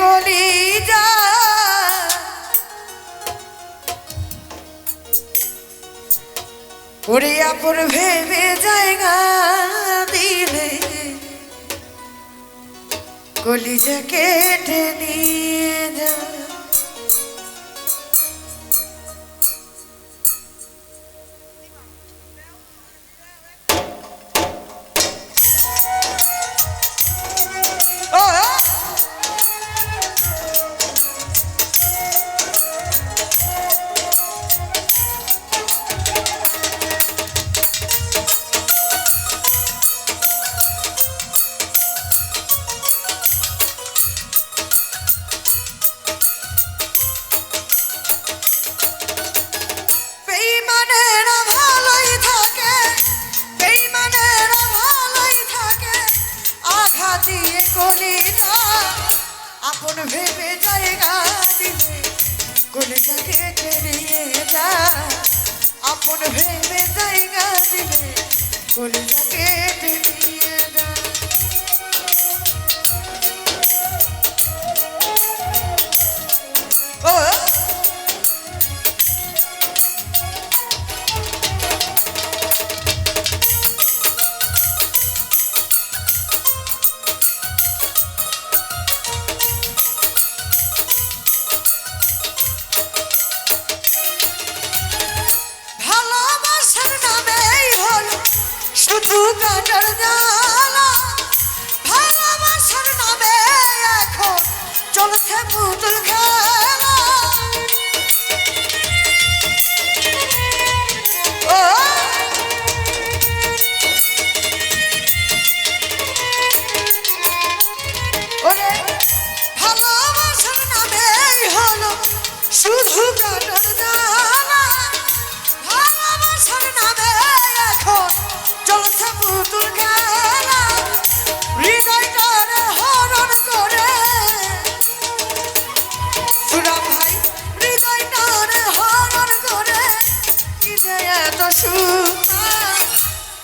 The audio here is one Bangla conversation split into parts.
কলি যা ওরে ভেবে জায়গা দিলে। কলিজা কেটে নিয়ে যায় আপন ভেবে জায়গা দিলে কলিজা কেটে নিয়ে যা আপন ভেবে জায়গা দিলে কলিজা কেটে নিয়ে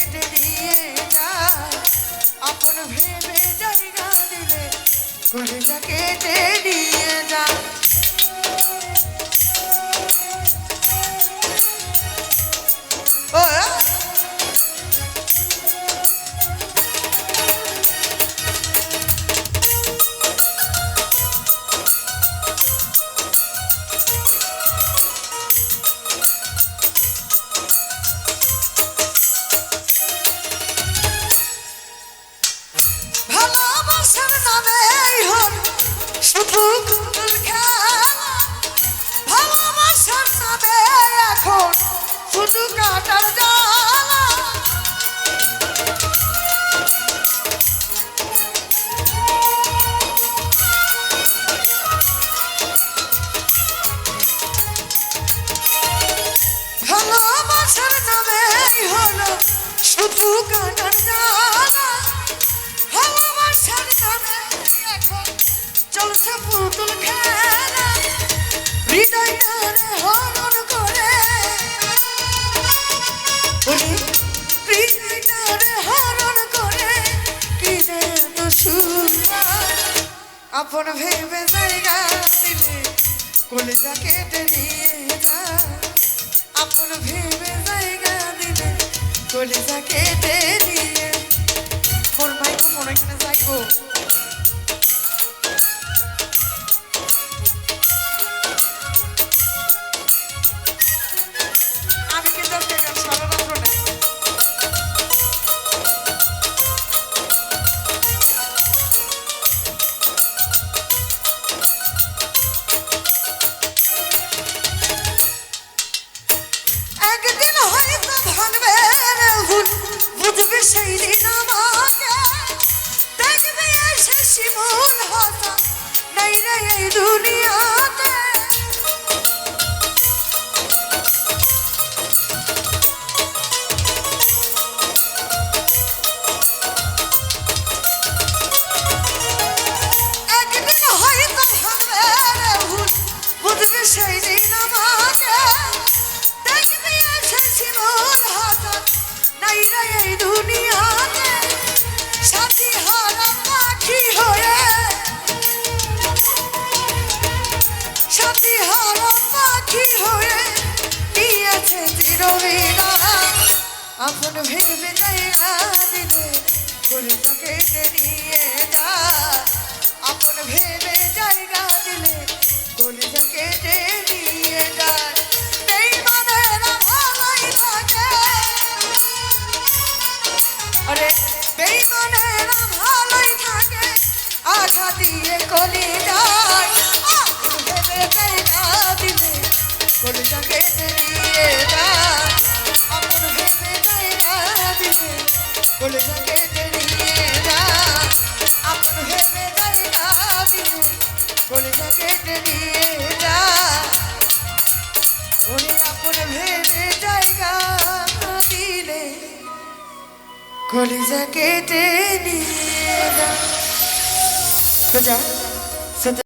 কলিজা দিয়ে যা আপন ভেবে জায়গা দিলে কলিজা কেটে দিয়ে চলছে পুতুল খেলা হৃদয় তারে হরণ করে হৃদয় তারে হরণ করে কি যেন আপন ভেবে জায়গা দিলে কলিজা কেটে নিয়ে যা। আপন ভেবে কলিজা কেটে নিয়ে। তো মনে কেন আমি কিন্তু সেই দিন আমাকে দেখবে এসে শিমুল হাসা নাই রে এই দুনিয়াতে। সেই দিন আমাকে পাখি হয়ে নিয়েছে চিরবিনা আপন ভেবে জায়গা দিলে কলিজা কেটে নিয়ে যা আপন ভেবে জায়গা দিলে কলিজা কেটে নিয়ে যায়। বেইমানেরা ভালোই থাকে। আঘা দিয়ে কলি যায়। কলিজা কেটে নিয়ে যায় আপন ভেবে জায়গা দিলে কলিজা কেটে নিয়ে যায় আপন ভেবে জায়গা দিলে কলিজা কেটে নিয়ে যায় ওরে আপন ভেবে জায়গা দিলে কলিজা কেটে নিয়ে যায় তো যা